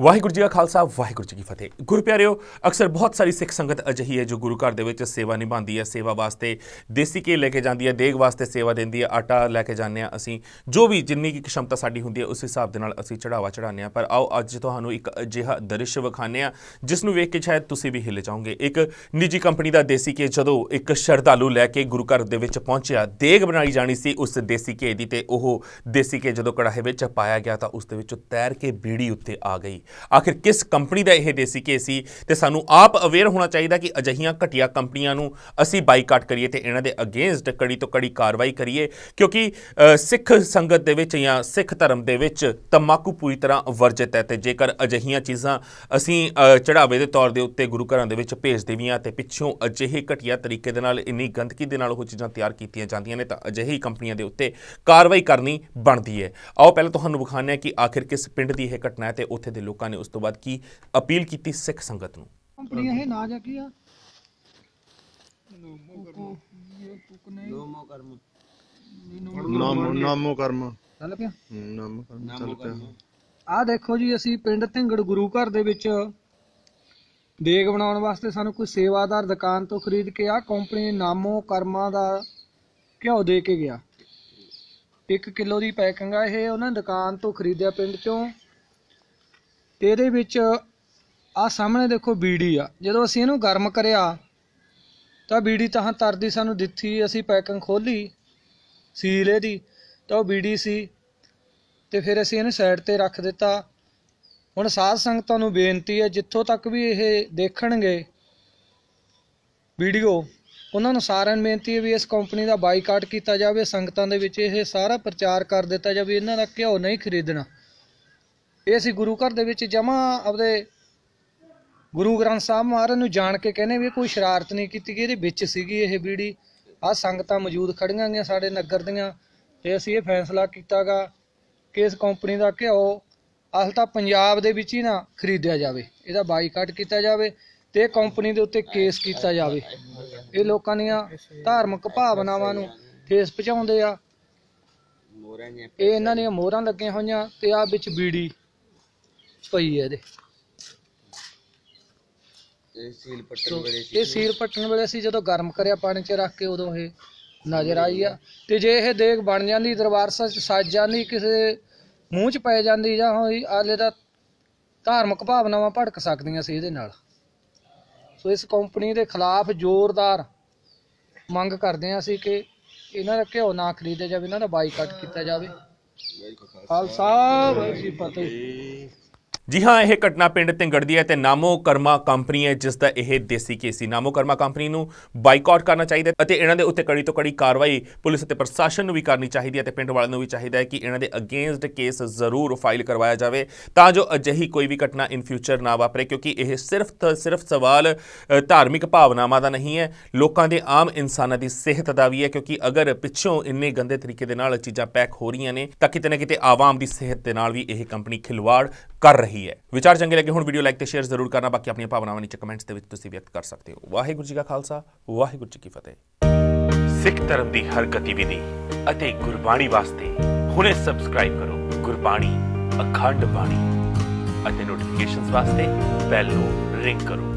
ਵਾਹਿਗੁਰੂ ਜੀ ਕਾ ਖਾਲਸਾ, ਵਾਹਿਗੁਰੂ ਜੀ ਕੀ ਫਤਿਹ। ਗੁਰੂ ਪਿਆਰਿਓ, ਅਕਸਰ ਬਹੁਤ ਸਾਰੀ ਸਿੱਖ ਸੰਗਤ ਅਜਹੀ ਹੈ ਜੋ ਗੁਰੂ ਘਰ ਦੇ ਵਿੱਚ ਸੇਵਾ ਨਿਭਾਉਂਦੀ ਹੈ, ਸੇਵਾ ਵਾਸਤੇ ਦੇਸੀ ਘੇ ਲੈ ਕੇ ਜਾਂਦੀ ਹੈ, ਦੇਗ ਵਾਸਤੇ ਸੇਵਾ ਦਿੰਦੀ ਹੈ, ਆਟਾ ਲੈ ਕੇ ਜਾਂਦੇ ਆ ਅਸੀਂ। ਜੋ ਵੀ ਜਿੰਨੀ ਕੀ ਸ਼ਮਤਾ ਸਾਡੀ ਹੁੰਦੀ ਹੈ, ਉਸ ਹਿਸਾਬ ਦੇ ਨਾਲ ਅਸੀਂ ਚੜਾਵਾ ਚੜਾਉਂਦੇ ਆ ਪਰ ਆਓ, ਅੱਜ ਤੁਹਾਨੂੰ ਇੱਕ ਅਜਿਹਾ ਦ੍ਰਿਸ਼ ਵਿਖਾਣੇ ਆ ਜਿਸ ਨੂੰ ਵੇਖ ਕੇ ਸ਼ਾਇਦ ਤੁਸੀਂ ਵੀ ਹਿੱਲ ਜਾਓਗੇ। ਇੱਕ ਨਿੱਜੀ ਕੰਪਨੀ ਦਾ ਦੇਸੀ ਘੇ ਜਦੋਂ ਇੱਕ ਸ਼ਰਧਾਲੂ ਲੈ ਕੇ ਗੁਰੂ ਘਰ ਦੇ ਵਿੱਚ ਪਹੁੰਚਿਆ, ਦੇਗ ਬਣਾਈ ਜਾਣੀ ਸੀ ਉਸ ਦੇਸੀ ਘੇ ਦੀ ਤੇ ਉਹ ਦੇਸੀ ਘੇ ਜਦੋਂ ਕੜਾਹੇ ਵਿੱਚ ਪਾਇਆ ਗਿਆ ਤਾਂ ਉਸ ਦੇ ਵਿੱਚੋਂ ਤੈਰ ਕੇ ਬੀੜੀ ਉੱਤੇ ਆ ਗਈ। ਆਖਿਰ ਕਿਸ ਕੰਪਨੀ ਦਾ ਇਹ ਦੇਸੀ ਘੀ ਸੀ? ਤੇ ਸਾਨੂੰ ਆਪ ਅਵੇਅਰ ਹੋਣਾ ਚਾਹੀਦਾ ਕਿ ਅਜਿਹੀਆਂ ਘਟੀਆ ਕੰਪਨੀਆਂ ਨੂੰ ਅਸੀਂ ਬਾਈਕਾਟ ਕਰੀਏ ਤੇ ਇਹਨਾਂ ਦੇ ਅਗੇਂਸਟ ਕੜੀ ਤੋਂ ਕੜੀ ਕਾਰਵਾਈ ਕਰੀਏ, ਕਿਉਂਕਿ ਸਿੱਖ ਸੰਗਤ ਦੇ ਵਿੱਚ ਜਾਂ ਸਿੱਖ ਧਰਮ ਦੇ ਵਿੱਚ ਤੰਬਾਕੂ ਪੂਰੀ ਤਰ੍ਹਾਂ ਵਰਜਿਤ ਹੈ ਤੇ ਜੇਕਰ ਅਜਿਹੀਆਂ ਚੀਜ਼ਾਂ ਅਸੀਂ ਚੜਾਵੇ ਦੇ ਤੌਰ ਦੇ ਉੱਤੇ ਗੁਰੂ ਘਰਾਂ ਦੇ ਵਿੱਚ ਭੇਜ ਦੇਵੀਆਂ ਤੇ ਪਿੱਛੋਂ ਅਜਿਹੇ ਘਟੀਆ ਤਰੀਕੇ ਦੇ ਨਾਲ, ਇੰਨੀ ਗੰਦਗੀ ਦੇ ਨਾਲ ਉਹ ਚੀਜ਼ਾਂ ਤਿਆਰ ਕੀਤੀਆਂ ਜਾਂਦੀਆਂ ਨੇ ਤਾਂ ਅਜਿਹੀ ਕੰਪਨੀਆਂ ਦੇ ਉੱਤੇ ਕਾਰਵਾਈ ਕਰਨੀ ਬਣਦੀ ਹੈ। ਆਓ ਪਹਿਲਾਂ ਤੁਹਾਨੂੰ ਵਿਖਾਉਂਦੇ ਹਾਂ ਕਿ ਆਖਿਰ ਕਿਸ ਪਿੰਡ ਦੀ ਇਹ ਘਟਨਾ ਹੈ ਤੇ ਉੱਥੇ ਦੇ ਲੋਕਾਂ ਨੇ ਉਸ ਤੋਂ ਬਾਅਦ ਕੀ ਅਪੀਲ ਕੀਤੀ ਸਿੱਖ ਸੰਗਤ ਨੂੰ? ਕੰਪਨੀ ਇਹ ਨਾ ਜਾ ਕੀ ਆ। ਨਾਮ ਨਾਮੋ ਕਰਮ। ਚੱਲ ਪਿਆ। ਨਾਮੋ ਕਰਮ ਚੱਲ ਪਿਆ। ਆ ਦੇਖੋ ਜੀ ਅਸੀਂ ਪਿੰਡ ਢਿੰਗੜ ਗੁਰੂ ਘਰ ਦੇ ਵਿੱਚ ਦੇਗ ਬਣਾਉਣ ਵਾਸਤੇ ਸਾਨੂੰ ਕੋਈ ਸੇਵਾਦਾਰ ਦੁਕਾਨ ਤੋਂ ਖਰੀਦ ਕੇ ਆ ਕੰਪਨੀ ਨਾਮੋ ਕਰਮਾ ਦਾ ਘਿਓ ਦੇ ਕੇ ਗਿਆ। 1 ਕਿਲੋ ਦੀ ਪੈਕਿੰਗ ਆ ਇਹ ਉਹਨਾਂ ਦੁਕਾਨ ਤੋਂ ਖਰੀਦਿਆ ਪਿੰਡ ਚੋਂ। ਤੇ ਇਹਦੇ ਵਿੱਚ ਆ ਸਾਹਮਣੇ ਦੇਖੋ ਬੀੜੀ ਆ। ਜਦੋਂ ਅਸੀਂ ਇਹਨੂੰ ਗਰਮ ਕਰਿਆ, ਤਾਂ ਬੀੜੀ ਤਾਂ ਤਰਦੀ ਸਾਨੂੰ ਦਿੱਤੀ, ਅਸੀਂ ਪੈਕਿੰਗ ਖੋਲੀ, ਸੀਲ ਇਹਦੀ, ਤਾਂ ਉਹ ਬੀੜੀ ਸੀ। ਤੇ ਫਿਰ ਅਸੀਂ ਇਹਨੂੰ ਸਾਈਡ ਤੇ ਰੱਖ ਦਿੱਤਾ। ਹੁਣ ਸਾਧ ਸੰਗਤਾਂ ਨੂੰ ਬੇਨਤੀ ਹੈ, ਜਿੱਥੋਂ ਤੱਕ ਵੀ ਇਹ ਦੇਖਣਗੇ ਵੀਡੀਓ, ਉਹਨਾਂ ਨੂੰ ਸਾਰਿਆਂ ਨੂੰ ਬੇਨਤੀ ਹੈ ਵੀ ਇਸ ਕੰਪਨੀ ਦਾ ਬਾਈਕਾਟ ਕੀਤਾ ਜਾਵੇ, ਸੰਗਤਾਂ ਦੇ ਵਿੱਚ ਇਹ ਸਾਰਾ ਪ੍ਰਚਾਰ ਕਰ ਦਿੱਤਾ ਜਾਵੇ, ਇਹਨਾਂ ਦਾ ਘਿਓ ਨਹੀਂ ਖਰੀਦਣਾ। ਇਹ ਅਸੀਂ ਗੁਰੂ ਘਰ ਦੇ ਵਿੱਚ ਜਮਾ ਆਪਦੇ ਗੁਰੂ ਗ੍ਰੰਥ ਸਾਹਿਬ ਮਹਾਰਾਜ ਨੂੰ ਜਾਣ ਕੇ ਕਹਿੰਦੇ ਵੀ ਕੋਈ ਸ਼ਰਾਰਤ ਨਹੀਂ ਕੀਤੀ ਗਈ, ਇਹਦੇ ਵਿੱਚ ਸੀਗੀ ਇਹ ਬੀੜੀ। ਆ ਸੰਗਤਾਂ ਮੌਜੂਦ ਖੜੀਆਂ ਗਈਆਂ ਸਾਡੇ ਨਗਰ ਦੀਆਂ। ਤੇ ਅਸੀਂ ਇਹ ਫੈਸਲਾ ਕੀਤਾਗਾ ਕਿ ਇਸ ਕੰਪਨੀ ਦਾ ਘਿਓ ਅਸਲ ਤਾਂ ਪੰਜਾਬ ਦੇ ਵਿੱਚ ਹੀ ਨਾ ਖਰੀਦਿਆ ਜਾਵੇ। ਇਹਦਾ ਬਾਈਕਾਟ ਕੀਤਾ ਜਾਵੇ ਤੇ ਇਹ ਕੰਪਨੀ ਦੇ ਉੱਤੇ ਕੇਸ ਕੀਤਾ ਜਾਵੇ। ਇਹ ਲੋਕਾਂ ਦੀਆਂ ਧਾਰਮਿਕ ਭਾਵਨਾਵਾਂ ਨੂੰ ਠੇਸ ਪਹੁੰਚਾਉਂਦੇ ਆ। ਇਹ ਇਹਨਾਂ ਦੀਆਂ ਮੋਹਰਾਂ ਲੱਗੀਆਂ ਹੋਈਆਂ ਤੇ ਆ ਵਿੱਚ ਬੀੜੀ ਪਈ ਹੈ ਇਹਦੇ। ਸੋ, ਇਹ ਸੀਲ ਪੱਟਣ ਵੇਲੇ ਅਸੀਂ ਜਦੋਂ ਗਰਮ ਕਰਿਆ ਪਾਣੀ 'ਚ ਰੱਖ ਕੇ ਉਦੋਂ ਇਹ ਨਜ਼ਰ ਆਈ ਆ। ਤੇ ਜੇ ਇਹ ਦੇਗ ਬਣ ਜਾਂਦੀ ਦਰਬਾਰ ਸਾਹਿਬ 'ਚ ਸੱਜ ਜਾਂਦੀ ਕਿਸੇ ਮੂੰਹ 'ਚ ਪੈ ਜਾਂਦੀ ਜਾਂ ਹੋਈ ਆਲੇ ਦਾ ਧਾਰਮਿਕ ਭਾਵਨਾਵਾਂ ਭੜਕ ਸਕਦੀਆਂ ਸੀ ਇਹਦੇ ਨਾਲ। ਸੋ ਇਸ ਕੰਪਨੀ ਦੇ ਖਿਲਾਫ ਜ਼ੋਰਦਾਰ ਮੰਗ ਕਰਦੇ ਹਾਂ ਅਸੀਂ ਕਿ ਇਹਨਾਂ ਦਾ ਘਿਓ ਨਾ ਖਰੀਦਿਆ ਜਾਵੇ ਇਹਨਾਂ ਦਾ ਬਾਈਕਾਟ ਕੀਤਾ ਜਾਵੇ। ਖਾਲਸਾ। ਵਾਹਿਗੁਰੂ ਜੀ ਫਤਿਹ। ਜੀ ਹਾਂ, ਇਹ ਘਟਨਾ ਪਿੰਡ ਢਿੰਗੜ ਦੀ ਹੈ ਤੇ ਨਾਮੋ ਕਰਮਾ ਕੰਪਨੀ ਹੈ, ਜਿਸ ਦਾ ਇਹ ਦੇਸੀ ਕੇਸ ਸੀ। ਨਾਮੋ ਕਰਮਾ ਕੰਪਨੀ ਨੂੰ ਬਾਈਕਾਟ ਕਰਨਾ ਚਾਹੀਦਾ ਅਤੇ ਇਹਨਾਂ ਦੇ ਉੱਤੇ ਕੜੀ ਤੋਂ ਕੜੀ ਕਾਰਵਾਈ ਪੁਲਿਸ ਅਤੇ ਪ੍ਰਸ਼ਾਸਨ ਨੂੰ ਵੀ ਕਰਨੀ ਚਾਹੀਦੀ ਹੈ ਤੇ ਪਿੰਡ ਵਾਲਿਆਂ ਨੂੰ ਵੀ ਚਾਹੀਦਾ ਹੈ ਕਿ ਇਹਨਾਂ ਦੇ ਅਗੇਂਸਟ ਕੇਸ ਜ਼ਰੂਰ ਫਾਈਲ ਕਰਵਾਇਆ ਜਾਵੇ ਤਾਂ ਜੋ ਅਜਿਹੀ ਕੋਈ ਵੀ ਘਟਨਾ ਇਨ ਫਿਊਚਰ ਨਾ ਵਾਪਰੇ, ਕਿਉਂਕਿ ਇਹ ਸਿਰਫ ਤੇ, ਸਿਰਫ ਸਵਾਲ ਧਾਰਮਿਕ ਭਾਵਨਾਵਾਂ ਦਾ ਨਹੀਂ ਹੈ, ਲੋਕਾਂ ਦੇ ਆਮ ਇਨਸਾਨਾਂ ਦੀ ਸਿਹਤ ਦਾ ਵੀ ਹੈ, ਕਿਉਂਕਿ ਅਗਰ ਪਿੱਛੋਂ ਇੰਨੇ ਗੰਦੇ ਤਰੀਕੇ ਦੇ ਨਾਲ ਚੀਜ਼ਾਂ ਪੈਕ ਹੋ ਰਹੀਆਂ ਨੇ, ਤਾਂ ਕਿਤੇ ਨਾ ਕਿਤੇ ਆਵਾਮ ਦੀ ਸਿਹਤ ਦੇ ਨਾਲ ਵੀ ਇਹ ਕੰਪਨੀ ਖਿਲਵਾੜ ਕਰ ਰਹੀ ਹੈ। ਵਿਚਾਰ ਚੰਗੇ ਲੱਗੇ ਹੁਣ ਵੀਡੀਓ ਲਾਈਕ ਤੇ ਸ਼ੇਅਰ ਜ਼ਰੂਰ ਕਰਨਾ। ਬਾਕੀ ਆਪਣੀਆਂ ਭਾਵਨਾਵਾਂ ਨੀਚੇ ਕਮੈਂਟਸ ਦੇ ਵਿੱਚ ਤੁਸੀਂ ਵਿਅਕਤ ਕਰ ਸਕਦੇ ਹੋ। ਵਾਹਿਗੁਰੂ ਜੀ ਕਾ ਖਾਲਸਾ, ਵਾਹਿਗੁਰੂ ਜੀ ਕੀ ਫਤਿਹ। ਸਿੱਖ ਧਰਮ ਦੀ ਹਰ ਗਤੀਵਿਧੀ ਅਤੇ ਗੁਰਬਾਣੀ ਵਾਸਤੇ ਹੁਣੇ ਸਬਸਕ੍ਰਾਈਬ ਕਰੋ ਗੁਰਬਾਣੀ, ਅਖੰਡ ਬਾਣੀ ਅਤੇ ਨੋਟੀਫਿਕੇਸ਼ਨਸ ਵਾਸਤੇ ਬੈਲ ਨੂੰ ਰਿੰਗ ਕਰੋ।